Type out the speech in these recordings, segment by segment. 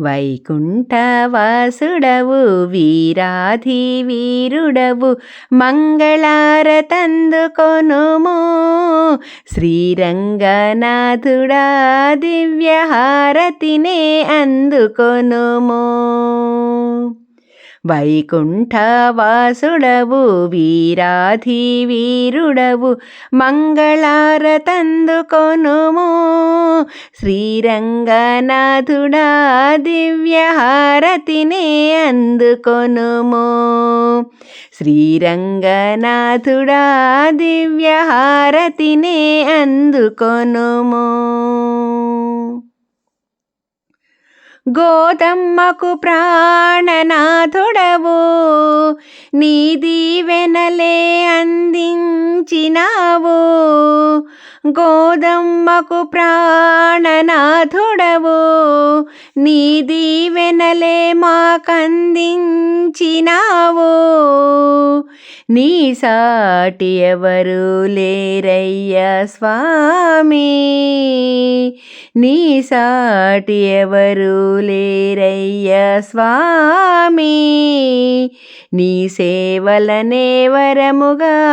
వైకుంఠవాసుడవు వీరాధి వీరుడవు మంగళారతందుకొనుము శ్రీరంగనాథుడా దివ్యహారతినే అందుకొనుము. వైకుంఠవాసుడవు వీరాధి వీరుడవు మంగళారతందుకొనుము శ్రీరంగనాథుడా దివ్యహారతినే అందుకొనుము. శ్రీరంగనాథుడా దివ్యహారతినే అందుకొనుము. గోదమ్మకు ప్రాణనాథుడవు. నీ దీవెనలే అందించినావు. గోదమ్మకు ప్రాణనాథుడవు. నీ దీవెనలే మాకందించినావు. నీ సాటి ఎవరు లేరయ్యా స్వామి. నీ సాటి ఎవరు లేరయ్యా స్వామి. నీ సేవలనే వరముగా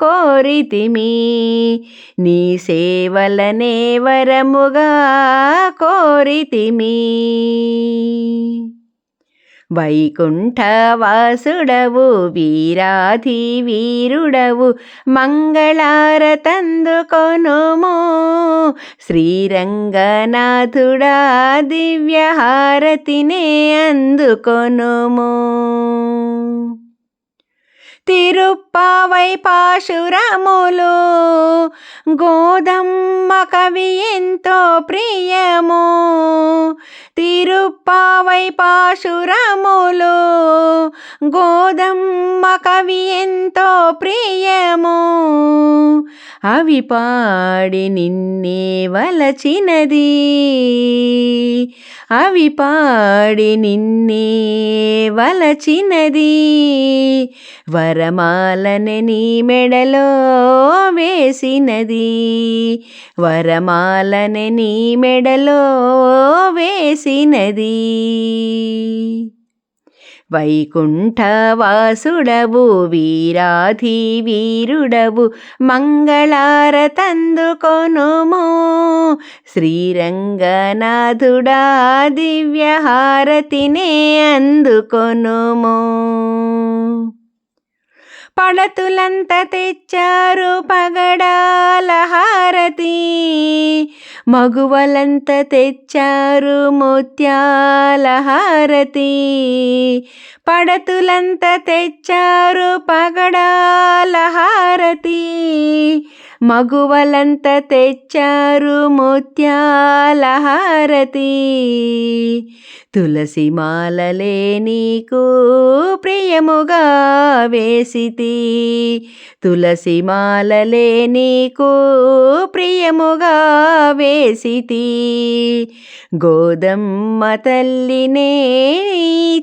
కోరితిమి. నీ సేవలనే వరముగా కోరితిమి. వైకుంఠవాసుడవు వీరాధి వీరుడవు మంగళారతందుకొనుము శ్రీరంగనాథుడా దివ్యహారతినే అందుకొనుము. తిరుప్పావై పాశురములు గోదమ్మ కవి ఎంతో ప్రియము. తిరుప్పావై పాశురములు గోదమ్మ కవి ఎంతో ప్రియము. అవి పాడి నిన్నే వలచినది. అవి పాడి నిన్నే వలచినది. వరమాలని నీ మెడలో వేసినది. వరమాలని నీ మెడలో వేసినది. వైకుంఠవాసుడవు వీరాధి వీరుడవు మంగళారతందుకొనుము. శ్రీరంగనాథుడా దివ్యహారతినే అందుకొనుము. పడతులంత తెచ్చారు పగడాల హారతి. మగువలంత తెచ్చారు ముత్యాల హారతి. పడతులంత తెచ్చారు పగడాల హారతి. మగువలంత తెచ్చారు ముత్యాల హారతి. తులసి మాలలే నీకు ప్రియముగా వేసితి. తులసి మాలలే నీకు ప్రియముగా వేసితి. గోదమ్మ తల్లినే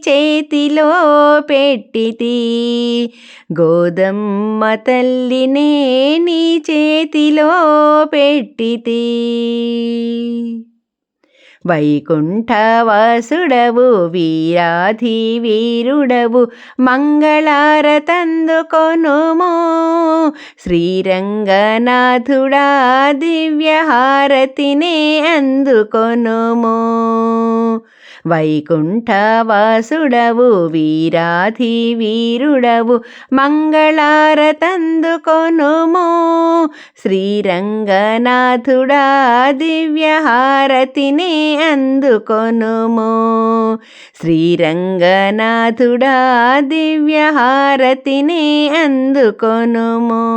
చేతిలో పెట్టితి. గోదమ్మ తల్లినే నీ చేతిలో పెట్టితి. వైకుంఠవాసుడవు వీరాధి వీరుడవు మంగళారతందుకొనుము శ్రీరంగనాథుడా దివ్యహారతినే అందుకొనుము వైకుంఠవాసుడవు వీరాధి వీరుడవు మంగళారతందుకొనుము శ్రీరంగనాథుడా దివ్యహారతినే అందుకొనుము. శ్రీరంగనాథుడా దివ్యహారతిని అందుకొనుము.